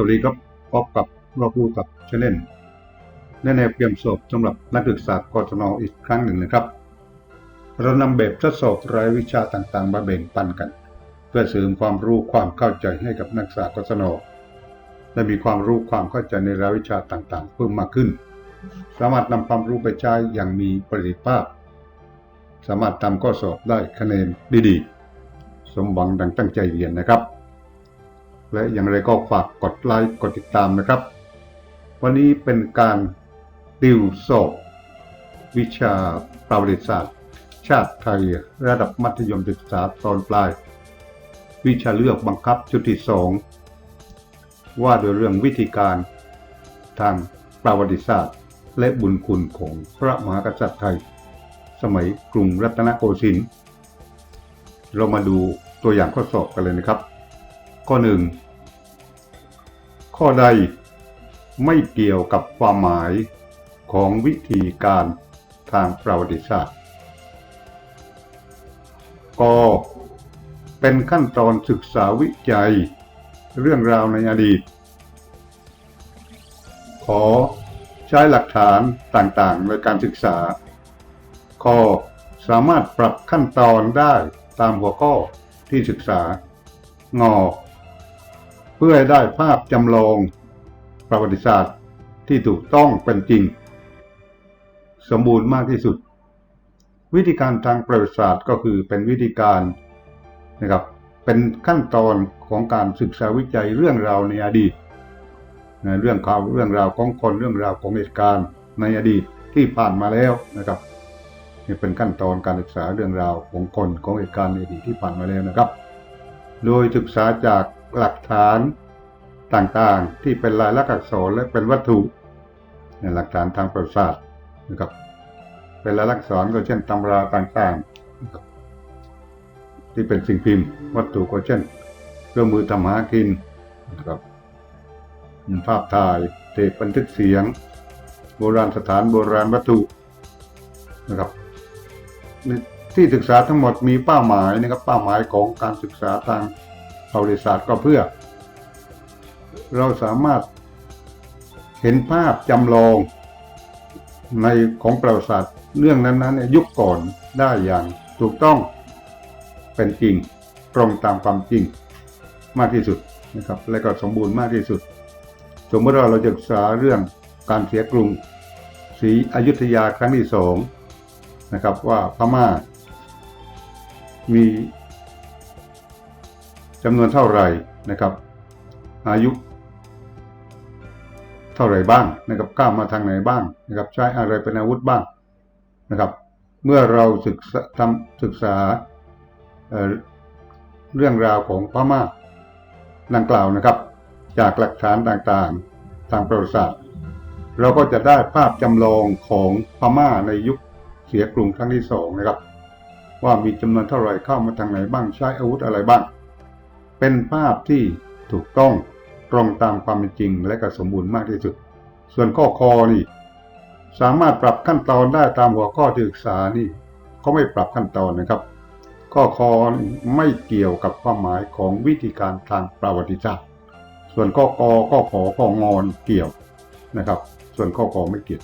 สวัสดีครับพบกับเราพูดกับเชแนลในแนวเตรียมสอบสำหรับนักศึกษากศนอีกครั้งหนึ่งนะครับ เรานำแบบทดสอบรายวิชาต่างๆ มาแบ่งปันกัน เพื่อเสริมความรู้ความเข้าใจให้กับนักศึกษากศนและมีความรู้ความเข้าใจในรายวิชาต่างๆ เพิ่มมากขึ้น สามารถนำความรู้ไปใช้อย่างมีประสิทธิภาพ สามารถทำข้อสอบได้คะแนนดีๆ สมหวังดังตั้งใจเรียนนะครับ และอย่างไรก็ฝากกดไลค์กดติดตามนะครับ วันนี้เป็นการติวสอบวิชาประวัติศาสตร์ ชาติไทยระดับมัธยมศึกษาตอนปลาย วิชาเลือกบังคับชุดที่สองว่าโดยเรื่องวิธีการทางประวัติศาสตร์ และบุญคุณของพระมหากษัตริย์ไทย สมัยกรุงรัตนโกสินทร์เรามาดูตัวอย่างข้อสอบกันเลยนะครับ ข้อหนึ่งข้อใดไม่เกี่ยวกับความหมายของวิธีการทางประวัติศาสตร์กเป็นขั้นตอนศึกษาวิจัย เรื่องราวในอดีต ขอใช้หลักฐานต่างๆในการศึกษาขอสามารถปรับขั้นตอนได้ตามหัวข้อที่ศึกษางอ เพื่อให้ได้ภาพจำลองประวัติศาสตร์ที่ถูกต้องเป็นจริง สมบูรณ์มากที่สุด วิธีการทางประวัติศาสตร์ก็คือเป็นวิธีการนะครับเป็นขั้นตอนของการศึกษาวิจัยเรื่องราวในอดีตนะเรื่องข่าวเรื่องราวของคนเรื่องราวของเหตุการณ์ในอดีตที่ผ่านมาแล้วนะครับนี่เป็นขั้นตอนการศึกษาเรื่องราวของคนของเหตุการณ์ในอดีตที่ผ่านมาแล้วนะครับ โดยศึกษาจาก หลักฐานต่างๆ ที่เป็นลายลักษณ์อักษรและเป็นวัตถุในหลักฐานทางประวัติศาสตร์นะครับ เป็นลายลักษณ์อักษรก็เช่นตำราต่างๆ ที่เป็นสิ่งพิมพ์ วัตถุก็เช่นเครื่องมือทำหากินนะครับภาพถ่ายเทปบันทึกเสียง โบราณสถานโบราณวัตถุนะครับที่ศึกษาทั้งหมดมีเป้าหมายนะครับเป้าหมายของการศึกษาทาง ประวัติศาสตร์ก็เพื่อ เราสามารถเห็นภาพจำลองในของประวัติศาสตร์เรื่องนั้นๆยุคก่อนได้อย่างถูกต้องเป็นจริงตรงตามความจริงมากที่สุดนะครับ และก็สมบูรณ์มากที่สุด สมมติว่าเราจะศึกษาเรื่องการเสียกรุงศรีอยุธยาครั้งที่สองนะครับว่าพม่ามี จำนวนเท่าไหร่นะครับ อายุ เท่าไหร่บ้างนะครับก้าวมาทางไหนบ้างนะครับ ใช้อะไรเป็นอาวุธบ้างนะครับ เมื่อเราศึกษาทำศึกษาเเรื่องราวของพม่าดังกล่าวนะครับ จากหลักฐานต่างๆ ทางประวัติศาสตร์ เราก็จะได้ภาพจำลองของพม่าในยุคเสียกรุงครั้งที่สองนะครับ ว่ามีจำนวนเท่าไหร่เข้ามาทางไหนบ้างใช้อาวุธอะไรบ้าง เป็นภาพที่ถูกต้องตรงตามความเป็นจริงและก็สมบูรณ์มากที่สุด ส่วนข้อคอนี่ สามารถปรับขั้นตอนได้ตามหัวข้อที่ศึกษานี่เขาไม่ปรับขั้นตอนนะครับ ข้อคอไม่เกี่ยวกับความหมายของวิธีการทางประวัติศาสตร์ ส่วนข้อกอข้อขอข้องอนเกี่ยวนะครับ ส่วนข้อคอไม่เกี่ยว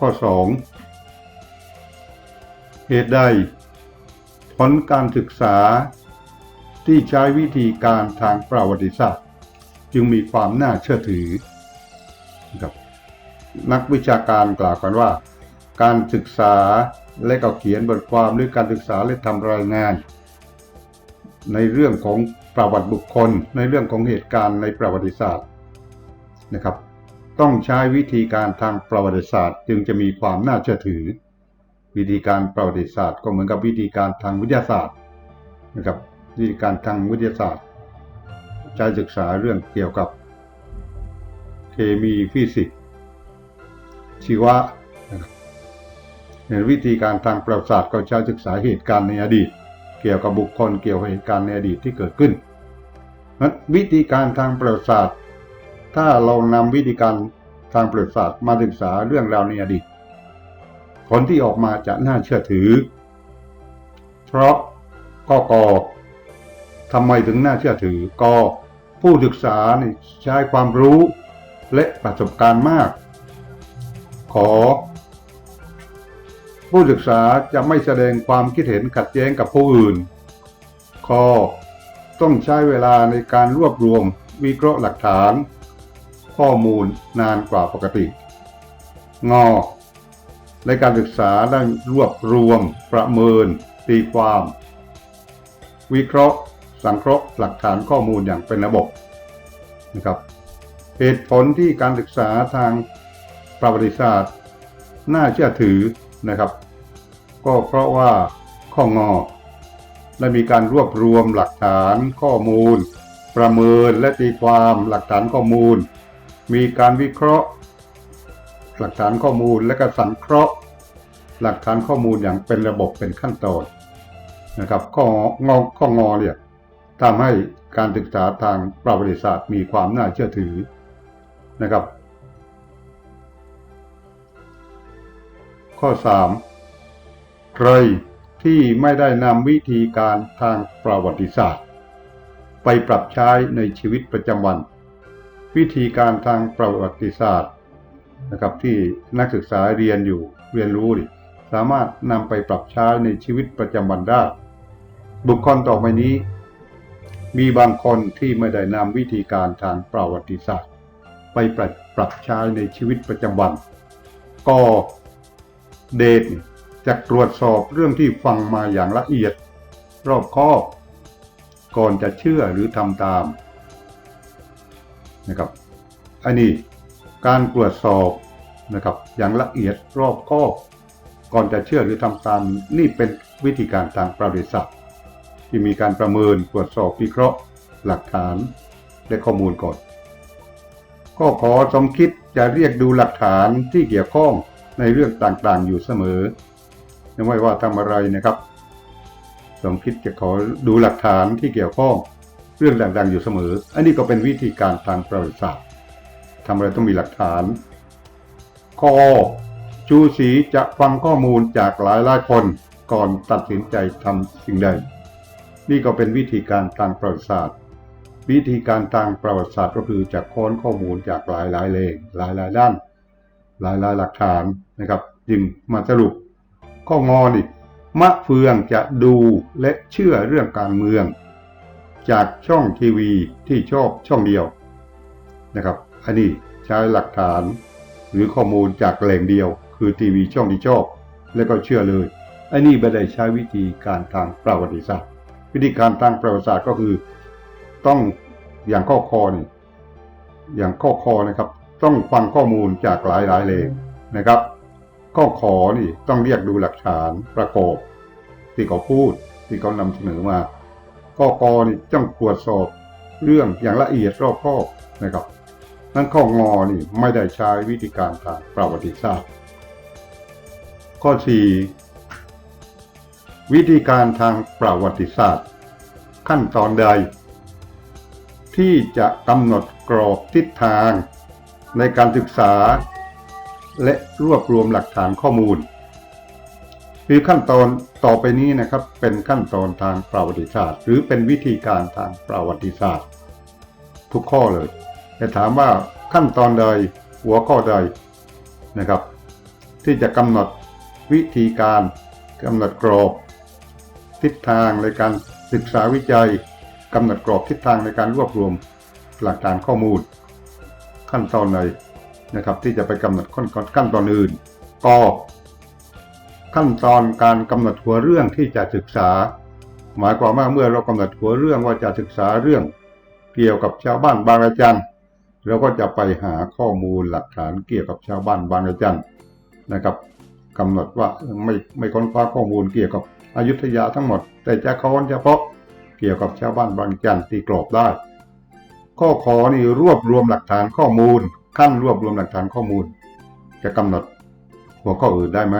ข้อ 2 เหตุใด ผลการศึกษาที่ใช้วิธีการทางประวัติศาสตร์ จึงมีความน่าเชื่อถือครับนักวิชาการกล่าวกันว่า การศึกษาและก็เขียนบทความหรือการศึกษาและทำรายงาน ในเรื่องของประวัติบุคคล ในเรื่องของเหตุการณ์ในประวัติศาสตร์นะครับ ต้องใช้วิธีการทางประวัติศาสตร์ จึงจะมีความน่าเชื่อถือ วิธีการประวัติศาสตร์ ก็เหมือนกับวิธีการทางวิทยาศาสตร์นะครับวิธีการทางวิทยาศาสตร์ใช้ศึกษาเรื่องเกี่ยวกับ เคมีฟิสิกส์ชีวะนะครับในวิธีการทางประวัติศาสตร์ก็ใช้ศึกษาเหตุการณ์ในอดีต เกี่ยวกับบุคคลเกี่ยวกับเหตุการณ์ในอดีตที่เกิดขึ้นนั้นวิธีการทางประวัติศาสตร์ ถ้าเรานำวิธีการทางประวัติศาสตร์มาศึกษาเรื่องราวในอดีต ผลที่ออกมาจะน่าเชื่อถือ เพราะข้อกอทำไมถึงน่าเชื่อถือก็ผู้ศึกษาใช้ความรู้และประสบการณ์มาก ขอ ผู้ศึกษาจะไม่แสดงความคิดเห็นขัดแย้งกับผู้อื่นขอต้องใช้เวลาในการรวบรวมวิเคราะห์หลักฐาน ข้อมูลนานกว่าปกติ งอ ในการศึกษาได้รวบรวม ประเมิน ตีความ วิเคราะห์ สังเคราะห์ หลักฐานข้อมูลอย่างเป็นระบบนะครับ เหตุผลที่การศึกษาทางประวัติศาสตร์ น่าเชื่อถือนะครับ ก็เพราะว่าข้องอได้มีการรวบรวมหลักฐานข้อมูล ประเมินและตีความหลักฐานข้อมูล มีการวิเคราะห์ หลักฐานข้อมูลและก็สังเคราะห์ หลักฐานข้อมูลอย่างเป็นระบบเป็นขั้นตอนนะครับข้องอข้องอเนี่ยทำให้การศึกษาทางประวัติศาสตร์มีความน่าเชื่อถือนะครับ ข้อ 3 ใครที่ไม่ได้นำวิธีการทางประวัติศาสตร์ ไปปรับใช้ในชีวิตประจำวัน วิธีการทางประวัติศาสตร์ นะครับที่นักศึกษาเรียนอยู่เรียนรู้ดิสามารถนำไปปรับใช้ในชีวิตประจำวันได้ บุคคลต่อไปนี้ มีบางคนที่ไม่ได้นำวิธีการทางประวัติศาสตร์ ไปปรับปรับใช้ในชีวิตประจำวัน ก็เดทจะตรวจสอบเรื่องที่ฟังมาอย่างละเอียด รอบคอบก่อนจะเชื่อหรือทำตามนะครับอันนี้ การตรวจสอบนะครับอย่างละเอียดรอบคอบก่อนจะเชื่อหรือทำตามนี่เป็นวิธีการทางประวัติศาสตร์ที่มีการประเมินตรวจสอบวิเคราะห์ หลักฐานและข้อมูลก่อน ก็ขอสมคิดจะเรียกดูหลักฐานที่เกี่ยวข้องในเรื่องต่างๆ อยู่เสมอไม่ว่าทำอะไรนะครับ สมคิดจะขอดูหลักฐานที่เกี่ยวข้องเรื่องต่างๆ อยู่เสมอ อันนี้ก็เป็นวิธีการทางประวัติศาสตร์ำอะไรต้องมีหลักฐานข้อจูสีจะฟังข้อมูลจากหลายหลายคนก่อนตัดสินใจทำสิ่งใด นี่ก็เป็นวิธีการทางประวัติศาสตร์ วิธีการทางประวัติศาสตร์ก็คือจะค้นข้อมูลจากหลายหลายเลงหลายหลายด้าน หลายหลายหลักฐานนะครับจึงมาสรุปข้องอนี่มะเฟืองจะดูและเชื่อเรื่องการเมือง จากช่องทีวีที่ชอบช่องเดียวนะครับ อันนี้ใช้หลักฐาน หรือข้อมูลจากแหล่งเดียว คือทีวีช่องที่ชอบ แล้วก็เชื่อเลย อันนี้ไม่ได้ใช้วิธีการทางประวัติศาสตร์ วิธีการทางประวัติศาสตร์ก็คือ ต้องอย่างข้อคอนี่อย่างข้อคอนะครับ ต้องฟังข้อมูลจากหลายหลายแหล่งนะครับ ข้อขอนี่ต้องเรียกดูหลักฐานประกอบที่เขาพูดที่เขานำเสนอมาข้อกอนี่ต้องตรวจสอบเรื่องอย่างละเอียดรอบคอบนะครับ นั่นข้องอนี่ไม่ได้ใช้วิธีการทางประวัติศาสตร์ ข้อ 4 วิธีการทางประวัติศาสตร์ ขั้นตอนใด ที่จะกำหนดกรอบทิศทางในการศึกษา และรวบรวมหลักฐานข้อมูลคือขั้นตอนต่อไปนี้นะครับเป็นขั้นตอนทางประวัติศาสตร์ หรือเป็นวิธีการทางประวัติศาสตร์ ทุกข้อเลย แต่ถามว่าขั้นตอนใดหัวข้อใดนะครับ ที่จะกำหนดวิธีการกำหนดกรอบ ทิศทางในการศึกษาวิจัยกำหนดกรอบทิศทางในการรวบรวมหลักฐานข้อมูล ขั้นตอนใดนะครับ ที่จะไปกำหนดขั้นขั้นตอนอื่นก็ขั้นตอนการกำหนดหัวเรื่องที่จะศึกษา หมายความว่าเมื่อเรากำหนดหัวเรื่องว่าจะศึกษาเรื่อง เกี่ยวกับชาวบ้านบางระจัน เราก็จะไปหาข้อมูลหลักฐานเกี่ยวกับชาวบ้านบางระจันนะครับกำหนดว่าไม่ไม่ค้นคว้าข้อมูลเกี่ยวกับอยุธยาทั้งหมด แต่จะค้นเฉพาะเกี่ยวกับชาวบ้านบางจันตีกรอบได้ ข้อขอนี่รวบรวมหลักฐานข้อมูล ขั้นรวบรวมหลักฐานข้อมูล จะกำหนดหัวข้ออื่นได้ไหม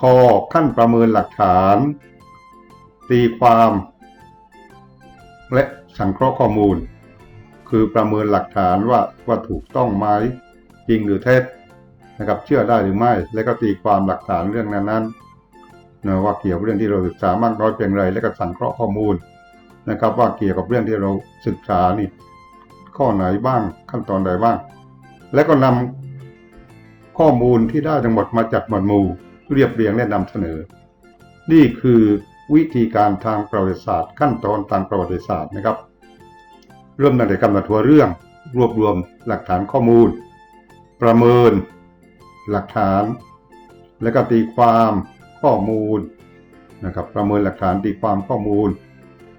ข้อขั้นประเมินหลักฐาน ตีความ และสังเคราะห์ข้อมูล คือประเมินหลักฐานว่าว่าถูกต้องไหมจริงหรือเท็จนะครับเชื่อได้หรือไม่ และก็ตีความหลักฐานเรื่องนั้นๆนะว่าเกี่ยวกับเรื่องที่เราศึกษามากน้อยเพียงไรและก็สังเคราะห์ข้อมูลนะครับว่าเกี่ยวกับเรื่องที่เราศึกษานี่ข้อไหนบ้างขั้นตอนใดบ้าง และก็นำข้อมูลที่ได้ทั้งหมดมาจัดหมวดหมู่เรียบเรียงและนำเสนอ นี่คือวิธีการทางประวัติศาสตร์ ขั้นตอนทางประวัติศาสตร์นะครับ เริ่มตั้งแต่กำหนดหัวเรื่อง รวบรวมหลักฐานข้อมูล ประเมิน หลักฐาน และก็ตีความข้อมูลนะครับประเมินหลักฐานตีความข้อมูล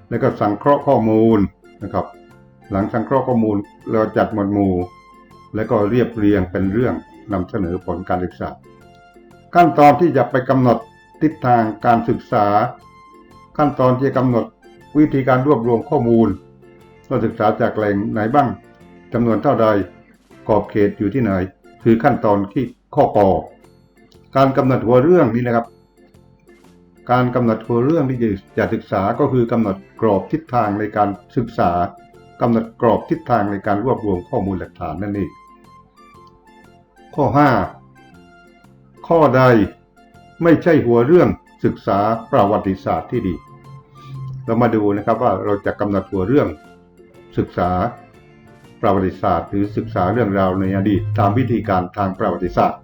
แล้วก็สังเคราะห์ข้อมูลนะครับ หลังสังเคราะห์ข้อมูลเราจัดหมวดหมู่ แล้วก็เรียบเรียงเป็นเรื่องนำเสนอผลการศึกษา ขั้นตอนที่จะไปกำหนดทิศทางการศึกษา ขั้นตอนที่จะกำหนดวิธีการรวบรวมข้อมูล เราศึกษาจากแหล่งไหนบ้างจำนวนเท่าใดขอบเขตอยู่ที่ไหน คือขั้นตอนที่ข้อกอการกำหนดหัวเรื่องนี่นะครับ การกำหนดหัวเรื่องที่จะศึกษาก็คือกำหนดกรอบทิศทางในการศึกษากำหนดกรอบทิศทางในการรวบรวมข้อมูลหลักฐานนั่นเองข้อ 5 ข้อใดไม่ใช่หัวเรื่องศึกษาประวัติศาสตร์ที่ดี เรามาดูนะครับว่าเราจะกำหนดหัวเรื่อง ศึกษาประวัติศาสตร์ หรือศึกษาเรื่องราวในอดีตตามวิธีการทางประวัติศาสตร์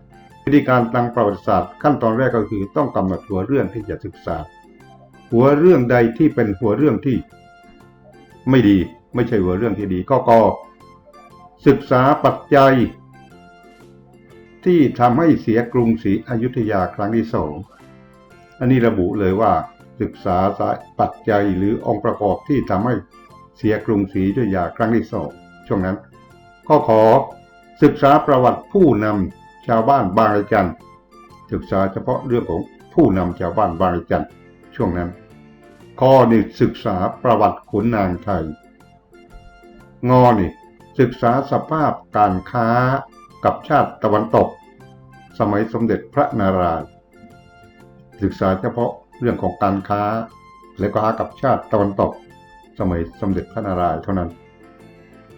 วิธีการทางประวัติศาสตร์ ขั้นตอนแรกก็คือต้องกำหนดหัวเรื่องที่จะศึกษา หัวเรื่องใดที่เป็นหัวเรื่องที่ ไม่ดีไม่ใช่หัวเรื่องที่ดีก็กศึกษาปัจจัย ที่ทำให้เสียกรุงศรีอยุธยาครั้งที่สองอันนี้ระบุเลยว่าศึกษาปัจจัยหรือองค์ประกอบที่ทำให้ เสียกรุงศรีอยุธยาครั้งที่สองช่วงนั้นข้อขอศึกษาประวัติผู้นำชาวบ้านบางระจันศึกษาเฉพาะเรื่องของผู้นำชาวบ้านบางระจันช่วงนั้นข้อนี้ศึกษาประวัติขุนนางไทย งอนี่ศึกษาสภาพการค้ากับชาติตะวันตก สมัยสมเด็จพระนารายณ์ศึกษาเฉพาะเรื่องของการค้า และก็หากับชาติตะวันตก สมัยสมเด็จพระนารายณ์เท่านั้น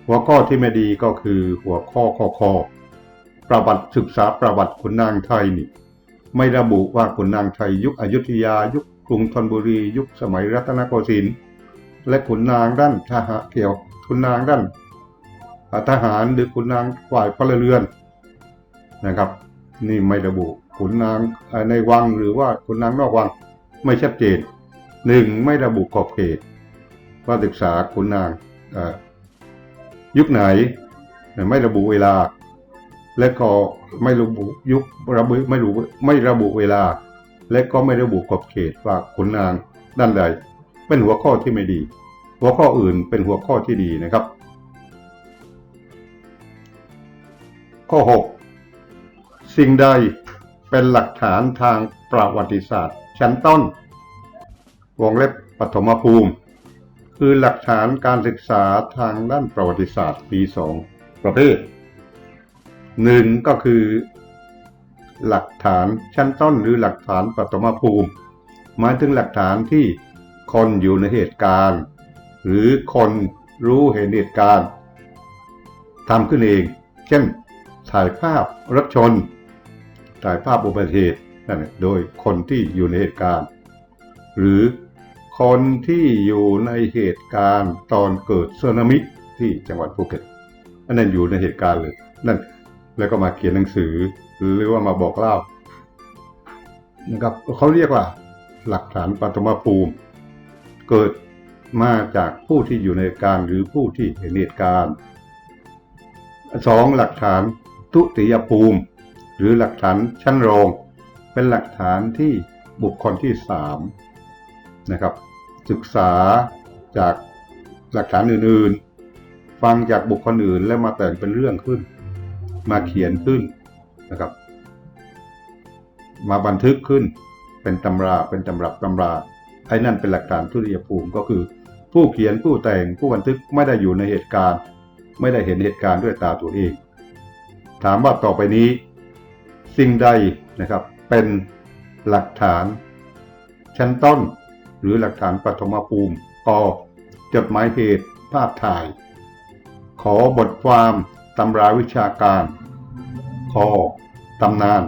หัวข้อที่ไม่ดีก็คือหัวข้อข้อคอประวัติศึกษาประวัติขุนนางไทยนี่ ไม่ระบุว่าขุนนางไทย ยุคอยุธยา ยุคกรุงธนบุรี ยุคสมัยรัตนโกสินทร์และขุนนางด้านทหารเกี่ยวขุนนางด้านทหารหรือขุนนางฝ่ายพลเรือนนะครับ นี่ไม่ระบุขุนนางในวังหรือว่าขุนนางนอกวังไม่ชัดเจนหนึ่งไม่ระบุขอบเขต ว่าศึกษาขุนนางยุคไหนไม่ระบุเวลา และก็ไม่ระบุยุคระบุไม่รู้ไม่ระบุเวลา และก็ไม่ระบุขอบเขตว่าขุนนางด้านใด เป็นหัวข้อที่ไม่ดี หัวข้ออื่นเป็นหัวข้อที่ดีนะครับ ข้อ 6 สิ่งใดเป็นหลักฐานทางประวัติศาสตร์ ชั้นต้น วงเล็บปฐมภูมิ คือหลักฐานการศึกษาทางด้านประวัติศาสตร์ปี 2 ประเภทหนึ่งก็คือ หลักฐานชั้นต้นหรือหลักฐานปฐมภูมิ หมายถึงหลักฐานที่คนอยู่ในเหตุการณ์ หรือคนรู้เห็นเหตุการณ์ทำขึ้นเอง เช่น ถ่ายภาพรถชน ถ่ายภาพอุบัติเหตุนั่นโดยคนที่อยู่ในเหตุการณ์ หรือ คนที่อยู่ในเหตุการณ์ตอนเกิดสึนามิที่จังหวัดภูเก็ตอันนั้นอยู่ในเหตุการณ์เลยนั่นแล้วก็มาเขียนหนังสือ หรือว่ามาบอกเล่านะครับเขาเรียกว่า หลักฐานปฐมภูมิ เกิดมาจากผู้ที่อยู่ในเหตุการณ์หรือผู้ที่เห็นเหตุการณ์สองหลักฐานทุติยภูมิ หรือหลักฐานชั้นรอง เป็นหลักฐานที่บุคคลที่สามนะครับ ศึกษาจากหลักฐานอื่นๆ ฟังจากบุคคลอื่นแล้วมาแต่งเป็นเรื่องขึ้น มาเขียนขึ้นนะครับ มาบันทึกขึ้น เป็นตำราเป็นตำรับตำราไอ้นั่นเป็นหลักฐานทุติยภูมิก็คือ ผู้เขียนผู้แต่งผู้บันทึกไม่ได้อยู่ในเหตุการณ์ ไม่ได้เห็นเหตุการณ์ด้วยตาตัวเอง ถามว่าต่อไปนี้ สิ่งใดนะครับ เป็นหลักฐานชั้นต้น หรือหลักฐานปฐมภูมิกจดหมายเหตุ ภาพถ่าย ขอบทความตำราวิชาการคอตำนาน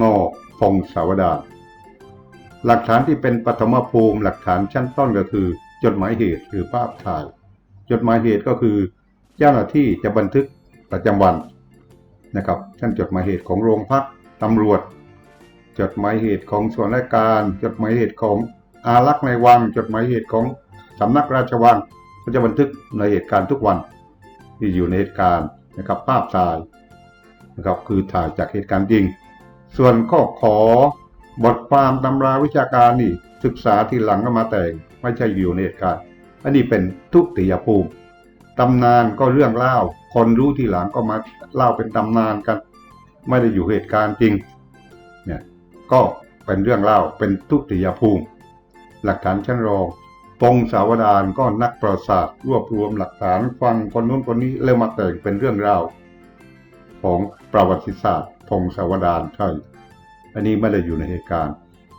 งอพงศาวดารหลักฐานที่เป็นปฐมภูมิหลักฐานชั้นต้นก็คือ จดหมายเหตุหรือภาพถ่าย จดหมายเหตุก็คือ เจ้าหน้าที่จะบันทึกประจำวันนะครับเช่นจดหมายเหตุของโรงพักตำรวจ จดหมายเหตุของส่วนราชการ จดหมายเหตุของ อารักษ์ในวังจดหมายเหตุของสำนักราชวังก็จะบันทึกในเหตุการณ์ทุกวันที่อยู่ในเหตุการณ์นะครับภาพถ่ายนะครับคือถ่ายจากเหตุการณ์จริง ส่วนข้อขอบทความตำราวิชาการนี่ศึกษาทีหลังก็มาแต่งไม่ใช่อยู่ในเหตุการณ์อันนี้เป็นทุติยภูมิตำนานก็เรื่องเล่า คนรู้ทีหลังก็มาเล่าเป็นตำนานกัน ไม่ได้อยู่เหตุการณ์จริงเนี่ยก็เป็นเรื่องเล่าเป็นทุติยภูมิ หลักฐานชั้นรองพงศาวดารก็นักประวัติศาสตร์รวบรวมหลักฐานฟังคนนู้นคนนี้แล้วมาแต่งเป็นเรื่องราวของประวัติศาสตร์พงศาวดารใช่อันนี้ไม่ได้อยู่ในเหตุการณ์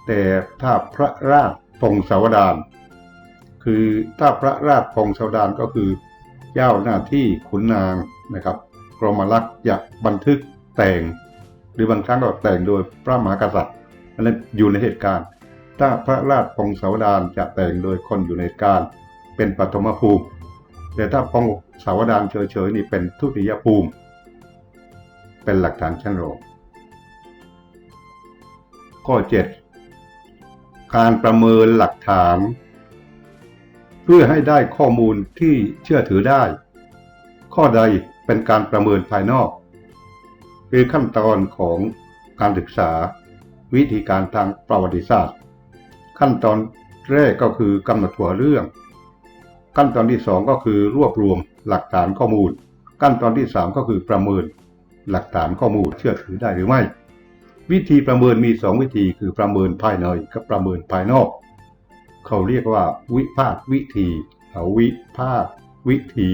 แต่ถ้าพระราชพงศาวดารคือถ้าพระราชพงศาวดารก็คือเจ้าหน้าที่ขุนนางนะครับกรมลักษณ์จะบันทึกแต่ง หรือบางครั้งก็แต่งโดยพระมหากษัตริย์อันนั้นอยู่ในเหตุการณ์ ถ้าพระราชพงศาวดารจะแต่งโดยคนอยู่ในการเป็นปฐมภูมิ แต่ถ้าพงศาวดารเฉยๆนี่เป็นทุติยภูมิ เป็นหลักฐานชั้นรองข้อ 7 การประเมินหลักฐาน เพื่อให้ได้ข้อมูลที่เชื่อถือได้ ข้อใดเป็นการประเมินภายนอก คือขั้นตอนของการศึกษาวิธีการทางประวัติศาสตร์ ขั้นตอนแรกก็คือกำหนดหัวเรื่อง ขั้นตอนที่สองก็คือรวบรวมหลักฐานข้อมูล ขั้นตอนที่สามก็คือประเมินหลักฐานข้อมูลเชื่อถือได้หรือไม่ วิธีประเมินมีสองวิธีคือประเมินภายในกับประเมินภายนอก เขาเรียกว่า วิพากวิธีเอาวิพากวิธี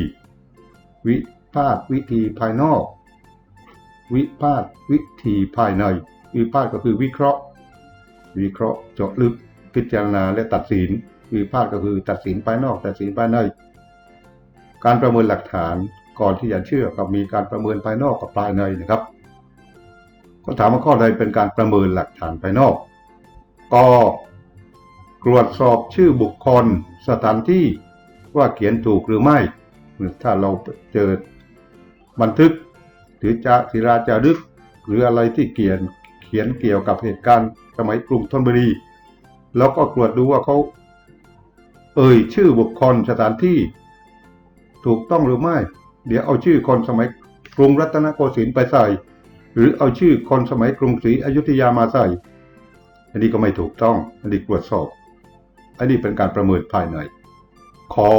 วิพากวิธีภายนอก วิพากวิธีภายใน วิพากก็คือวิเคราะห์ วิเคราะห์เจาะลึก พิจารณาและตัดสินวิพากษ์ก็คือตัดสินภายนอก ตัดสินภายใน การประเมินหลักฐานก่อนที่จะเชื่อกับมีการประเมินภายนอกกับภายในนะครับ ก็ถามว่าข้อใดเป็นการประเมินหลักฐานภายนอกก็ตรวจสอบชื่อบุคคลสถานที่ว่าเขียนถูกหรือไม่ ถ้าเราเจอบันทึก หรือจะศิราจารึก หรืออะไรที่เขียนเขียนเกี่ยวกับเหตุการณ์สมัยกรุงธนบุรี แล้วก็ตรวจดูว่าเขาเอ่ยชื่อบุคคลสถานที่ ถูกต้องหรือไม่ เดี๋ยวเอาชื่อคนสมัยกรุงรัตนโกสินทร์ไปใส่ หรือเอาชื่อคนสมัยกรุงศรีอยุธยามาใส่ อันนี้ก็ไม่ถูกต้อง อันนี้ตรวจสอบ อันนี้เป็นการประเมินภายใน ขอ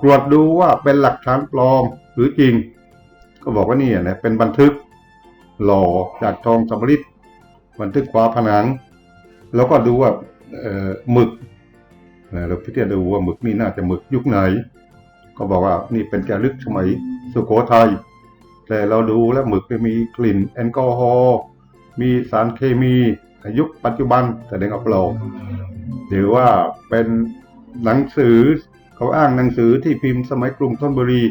ตรวจดูว่าเป็นหลักฐานปลอมหรือจริง ก็บอกว่านี่นะเป็นบันทึกหล่อจากทองสำริดบันทึกฝาผนัง แล้วก็ดูว่า หมึกเราพิจารณาดูว่าหมึกนี่น่าจะหมึกยุคไหน ก็บอกว่านี่เป็นจารึกสมัยสุโขทัยแต่เราดูแล้วหมึกมีกลิ่นแอลกอฮอล์มีสารเคมียุคปัจจุบันแสดงว่าปลอมหรือว่าเป็นหนังสือเขาอ้างหนังสือที่พิมพ์สมัยกรุงธนบุรี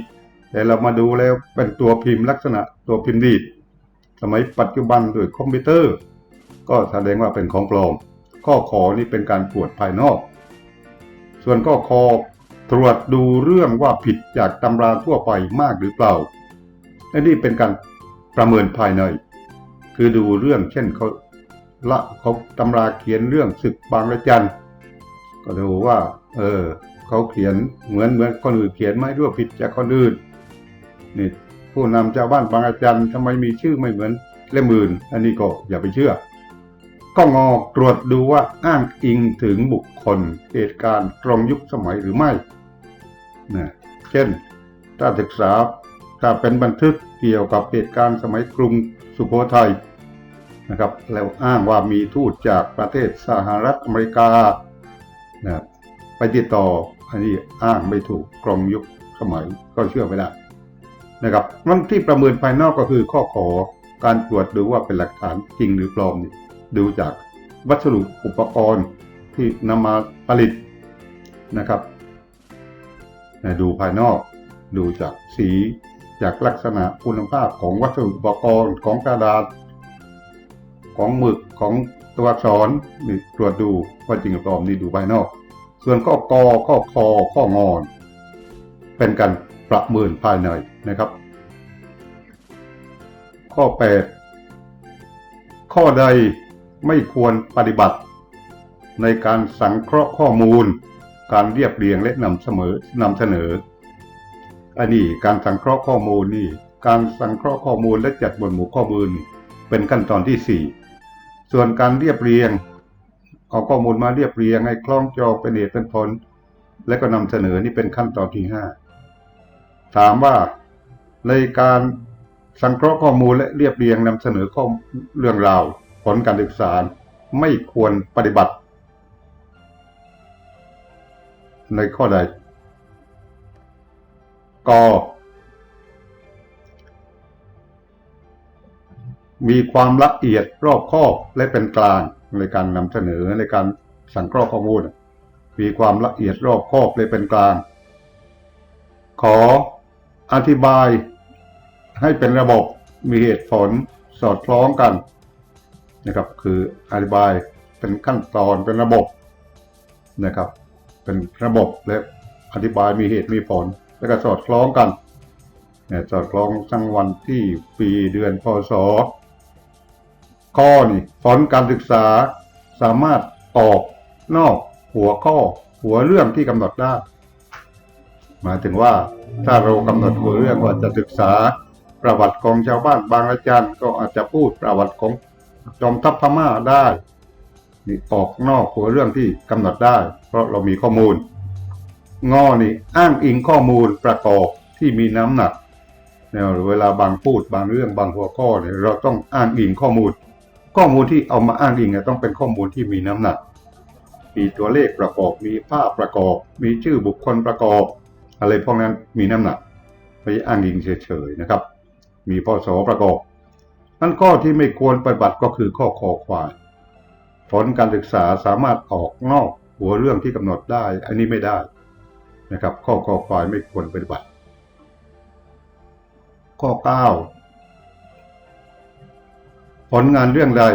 แต่เรามาดูแล้วเป็นตัวพิมพ์ลักษณะตัวพิมพ์ดีดสมัยปัจจุบันด้วยคอมพิวเตอร์ ก็แสดงว่าเป็นของปลอม ข้อขอนี่เป็นการตรวจภายนอก ส่วนข้อคอตรวจดูเรื่องว่าผิดจากตำราทั่วไปมากหรือเปล่าอันนี้เป็นการประเมินภายใน คือดูเรื่องเช่นเขาละเขาตำราเขียนเรื่องศึกบางระจันก็ดูว่า เออเขาเขียนเหมือนเหมือนคนอื่นเขียนไหมหรือว่าผิดจากคนอื่นนี่ผู้นำชาวบ้านบางระจันทำไมมีชื่อไม่เหมือนเล่มอื่น อันนี้ก็อย่าไปเชื่อ ก็งอตรวจดูว่าอ้างอิงถึงบุคคลเหตุการณ์ตรงยุคสมัยหรือไม่นะเช่น ถ้าศึกษาถ้าเป็นบันทึกเกี่ยวกับเหตุการณ์สมัยกรุงสุโขทัยนะครับ แล้วอ้างว่ามีทูตจากประเทศสหรัฐอเมริกานะไปติดต่ออันนี้อ้างไม่ถูกกรมยุคสมัยก็เชื่อไม่ได้นะครับนั่นที่ประเมินภายนอกก็คือข้อขอการตรวจดูว่าเป็นหลักฐานจริงหรือปลอมนี่ ดูจากวัสดุอุปกรณ์ที่นำมาผลิตนะครับ ดูภายนอก ดูจากสีจากลักษณะคุณภาพของวัสดุอุปกรณ์ของกระดาษ ของหมึกของตัวอักษรนี่ตรวจดูว่าจริงหรือปลอมนี่ดูภายนอก ส่วนข้อกอข้อคอข้องอน เป็นการประเมินภายในนะครับ ข้อ 8 ข้อใด ไม่ควรปฏิบัติ ในการสังเคราะห์ข้อมูล การเรียบเรียงและนำเสมอนำเสนอ อันนี้การสังเคราะห์ข้อมูลนี่การสังเคราะห์ข้อมูลและจัดหมวดหมู่ข้อมูลเป็นขั้นตอนที่ 4 ส่วนการเรียบเรียง เอาข้อมูลมาเรียบเรียงให้คล้องจองเป็นเหตุเป็นผลและก็นำเสนอนี่เป็นขั้นตอนที่ 5 ถามว่าในการสังเคราะห์ข้อมูลและเรียบเรียงนำเสนอข้อเรื่องราว ลการศึกษาไม่ควรปฏิบัติ ในข้อใดกมีความละเอียดรอบคอบและเป็นกลางในการนำเสนอในการสังเคราะห์ข้อมูล มีความละเอียดรอบคอบและเป็นกลาง ขออธิบายให้เป็นระบบมีเหตุผลสอดคล้องกัน นะครับคืออธิบายเป็นขั้นตอนเป็นระบบนะครับ เป็นระบบและอธิบายมีเหตุมีผล แล้วก็สอดคล้องกันเนี่ยสอดคล้องทั้งวันที่ปีเดือนพศข้อนี่ผลการศึกษาสามารถออกนอกหัวข้อหัวเรื่องที่กำหนดได้ หมายถึงว่าถ้าเรากำหนดหัวเรื่องว่าจะศึกษาประวัติของชาวบ้านบางอาจารย์ก็อาจจะพูดประวัติของ จอมทัพพม่าได้นี่ออกนอกหัวเรื่องที่กำหนดได้ เพราะเรามีข้อมูล งอนี่อ้างอิงข้อมูลประกอบที่มีน้ำหนักเนี่ยเวลาบางพูดบางเรื่องบางหัวข้อเนี่ยเราต้องอ้างอิงข้อมูล ข้อมูลที่เอามาอ้างอิงเนี่ยต้องเป็นข้อมูลที่มีน้ำหนัก มีตัวเลขประกอบ มีภาพประกอบ มีชื่อบุคคลประกอบ อะไรพวกนั้นมีน้ำหนักไม่อ้างอิงเฉยๆนะครับ มีพศประกอบ นั่นข้อที่ไม่ควรปฏิบัติก็คือข้อคอควาย ผลการศึกษาสามารถออกนอกหัวเรื่องที่กำหนดได้ อันนี้ไม่ได้นะครับ ข้อคอควายไม่ควรปฏิบัติ ข้อ 9 ผลงานเรื่องใด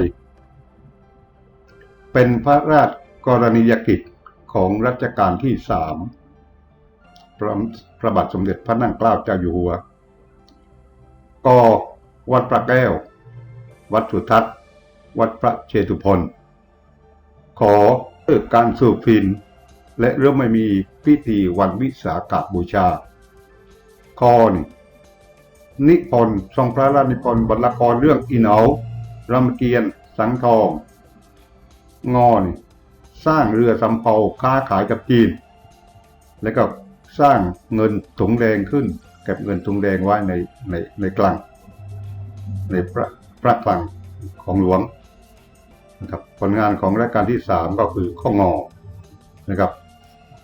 เป็นพระราชกรณียกิจของรัชกาลที่สามพระพระบาทสมเด็จพระนั่งเกล้าเจ้าอยู่หัวกวัดพระแก้ว วัดสุทัศน์ วัดพระเชตุพนขอเลิกการสูบฟิน และเริ่มไม่มีพิธีวันวิสาขบูชาข้อนี่นิพนธ์ทรงพระราชนิพนธ์บทละครเรื่องอีเหนารามเกียรติสังทอง งอนี่สร้างเรือสำเภาค้าขายกับจีน แล้วก็สร้างเงินถุงแดงขึ้น เก็บเงินถุงแดงไว้ในในในกลางในพระ พระคลังของหลวงนะครับผลงานของรัชกาลที่สามก็คือข้องอนะครับ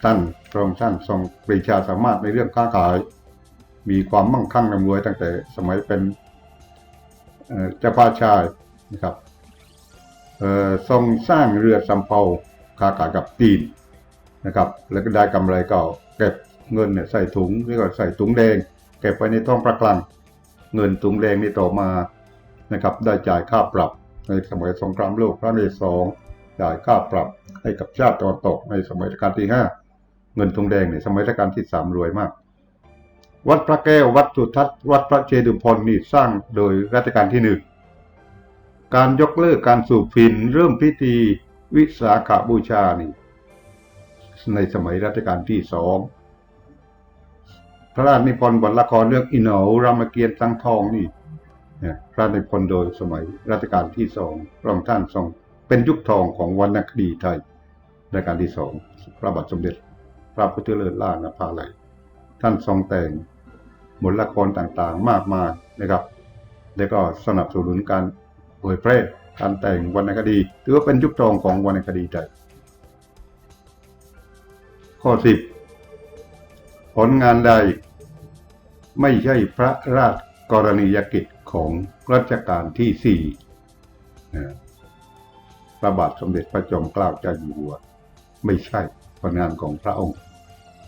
ท่านพระองค์ท่านทรงปรีชาสามารถในเรื่องค้าขาย มีความมั่งคั่งร่ำรวยตั้งแต่สมัยเป็นเจ้าฟ้าชายนะครับเอ่อทรงสร้างเรือสำเภาค้าขายกับจีนนะครับ แล้วก็ได้กำไรก็เก็บเงินเนี่ยใส่ถุงนี่ก็ใส่ถุงแดง เก็บไว้ในท้องพระคลัง เงินถุงแดงนี่ต่อมา นะครับได้จ่ายค่าปรับในสมัยสงครามโลกครั้งที่สองจ่ายค่าปรับให้กับชาติตะวันตกในสมัยรัชกาลที่ห้าเงินถุงแดงเนี่ยสมัยรัชกาลที่สามรวยมาก วัดพระแก้ว วัดสุทัศน์ วัดพระเชตุพนนี่สร้างโดยรัชกาลที่หนึ่งการยกเลิกการสูบฝิ่นเริ่มพิธีวิสาขาบูชานี่ในสมัยรัชกาลที่สองพระราชนิพนธ์บทละครเรื่องอินเหนรามเกียรติ์สังทองนี่ เนี่ยพระนิพนธ์โดยสมัยรัชกาลที่สองพระองค์ท่านทรงเป็นยุคทองของวรรณคดีไทยรัชกาลที่สองพระบาทสมเด็จ พระพุทธเลิศล่านภาลัยท่านทรงแต่งบทละครต่างๆมากมายนะครับ แล้วก็สนับสนุนการเผยแพร่การแต่งวรรณคดีถือว่าเป็นยุคทองของวรรณคดีไทยข้อสิบผลงานใดไม่ใช่พระราชกรณียกิจ ของรัชกาลที่สี่นะพระบาทสมเด็จพระจอมเกล้าเจ้าอยู่หัว ไม่ใช่ผลงานของพระองค์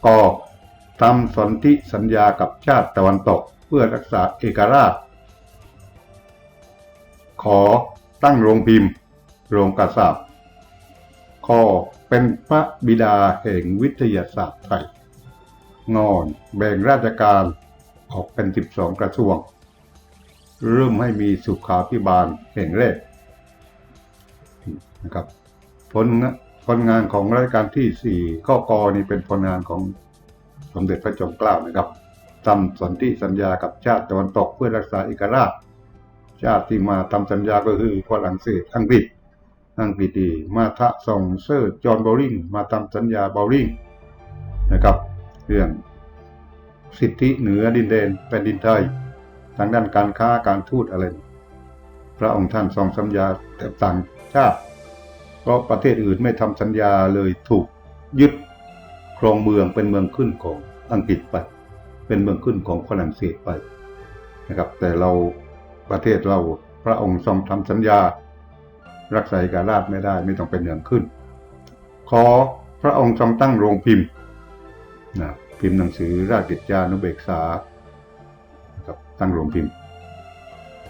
ก็ทำสนธิสัญญากับชาติตะวันตกเพื่อรักษาเอกราช ขอตั้งโรงพิมพ์ โรงกระสาบขอเป็นพระบิดาแห่งวิทยาศาสตร์ไทย งอนแบ่งราชการออกเป็น 12 กระทรวง เริ่มให้มีสุขาพิบาลแห่งแรกนะครับผลผลงานของรัชกาลที่4ข้อกอนี่เป็นผลงานของสมเด็จพระจอมเกล้านะครับทำสนธิสัญญากับชาติตะวันตกเพื่อรักษาเอกราช ชาติที่มาทำสัญญาก็คือฝรั่งเศสอังกฤษ อังกฤษดีมาทะส่งเซอร์จอห์นบอริงมาทำสัญญาบอริงนะครับ เรื่องสิทธิเหนือดินแดนแผ่นดินไทย ทางด้านการค้าการทูตอะไร พระองค์ท่านทรงสัญญาแต่ต่างชาติเพราะประเทศอื่นไม่ทำสัญญาเลยถูกยึดครองเมืองเป็นเมืองขึ้นของอังกฤษไป เป็นเมืองขึ้นของฝรั่งเศสไปนะครับ แต่เราประเทศเราพระองค์ทรงทำสัญญา รักษาเอกราชไม่ได้ไม่ต้องเป็นเมืองขึ้น ขอพระองค์ทรงตั้งโรงพิมพ์นะพิมพ์หนังสือราชกิจจานุเบกษา ตั้งโรงพิมพ์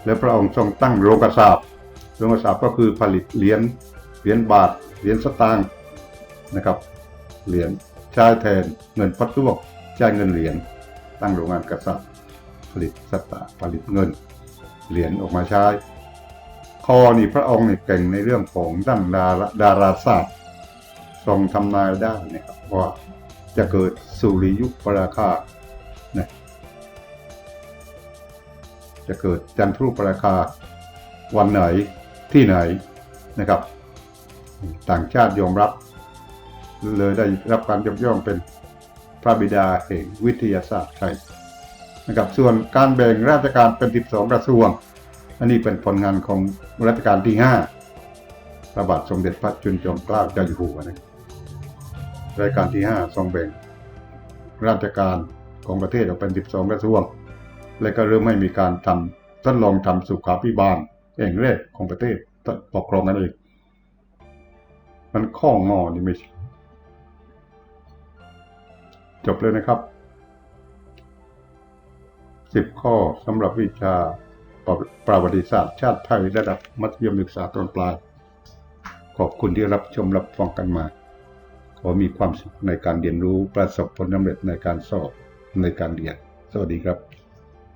และพระองค์ทรงตั้งโรงกระสาบโรงกระสาบก็คือผลิตเหรียญเหรียญบาทเหรียญสตางค์นะครับเหรียญใช้แทนเงินพัดลวกใช้เงินเหรียญตั้งโรงงานกระสาบผลิตสตางค์ผลิตเงิน เหรียญออกมาใช้คอนี่พระองค์นี่เก่งในเรื่องของด้านดาราดาราศาสตร์ทรงทำนายได้นะครับว่าจะเกิดสุริยุปราคา จะเกิดจันทรุปราคาวันไหนที่ไหนนะครับ ต่างชาติยอมรับ เลยได้รับการยกย่องเป็นพระบิดาแห่งวิทยาศาสตร์ไทยนะครับส่วนการแบ่งราชการเป็น 12 กระทรวง อันนี้เป็นผลงานของรัชกาลที่ 5 พระบาทสมเด็จพระจุลจอมเกล้าเจ้าอยู่หัวนะรัชกาลที่ 5 ทรงแบ่งราชการของประเทศออกเป็น 12 กระทรวง และก็เริ่มให้มีการทำทดลองทำสุขาพิบาลแห่งแรกของประเทศปกครองกันเอง มันข้องอนี่ไม่ใช่จบเลยนะครับสิบข้อสำหรับวิชาประวัติศาสตร์ชาติไทยระดับมัธยมศึกษาตอนปลาย ขอบคุณที่รับชมรับฟังกันมา ขอมีความสุขในการเรียนรู้ประสบผลสำเร็จในการสอบในการเรียน สวัสดีครับ